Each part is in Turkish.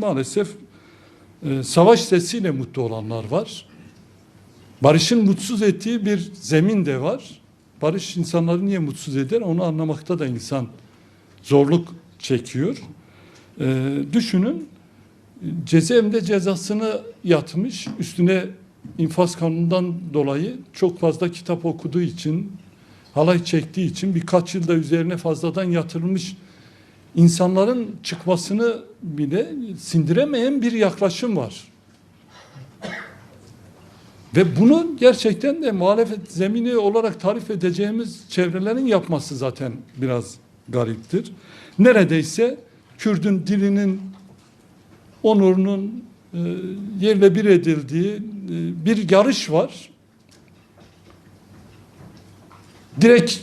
maalesef e, savaş sesiyle mutlu olanlar var. Barışın mutsuz ettiği bir zemin de var. Barış insanları niye mutsuz eder onu anlamakta da insan zorluk çekiyor. E, düşünün cezaevinde cezasını yatmış üstüne infaz kanunundan dolayı çok fazla kitap okuduğu için halay çektiği için birkaç yılda üzerine fazladan yatırılmış insanların çıkmasını bile sindiremeyen bir yaklaşım var. Ve bunu gerçekten de muhalefet zemini olarak tarif edeceğimiz çevrelerin yapması zaten biraz gariptir. Neredeyse Kürdün dilinin onurunun e, yerle bir edildiği e, bir yarış var. Direkt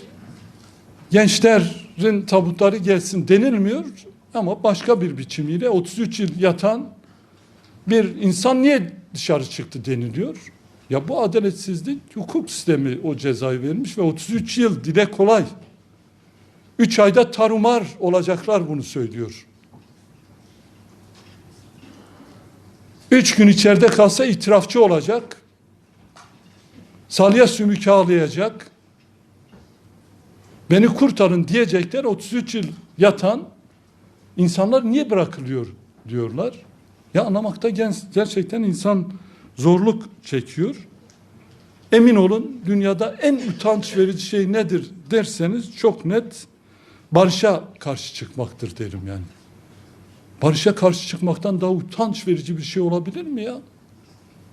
gençlerin tabutları gelsin denilmiyor ama başka bir biçimiyle 33 yıl yatan bir insan niye dışarı çıktı deniliyor. Ya bu adaletsizlik hukuk sistemi o cezayı vermiş ve 33 yıl dile kolay. 3 ayda tarumar olacaklar bunu söylüyor. 3 gün içeride kalsa itirafçı olacak. Salya sümükü ağlayacak. Beni kurtarın diyecekler 33 yıl yatan insanlar niye bırakılıyor diyorlar. Ya anlamakta gerçekten insan zorluk çekiyor. Emin olun dünyada en utanç verici şey nedir derseniz çok net barışa karşı çıkmaktır derim yani. Barışa karşı çıkmaktan daha utanç verici bir şey olabilir mi ya?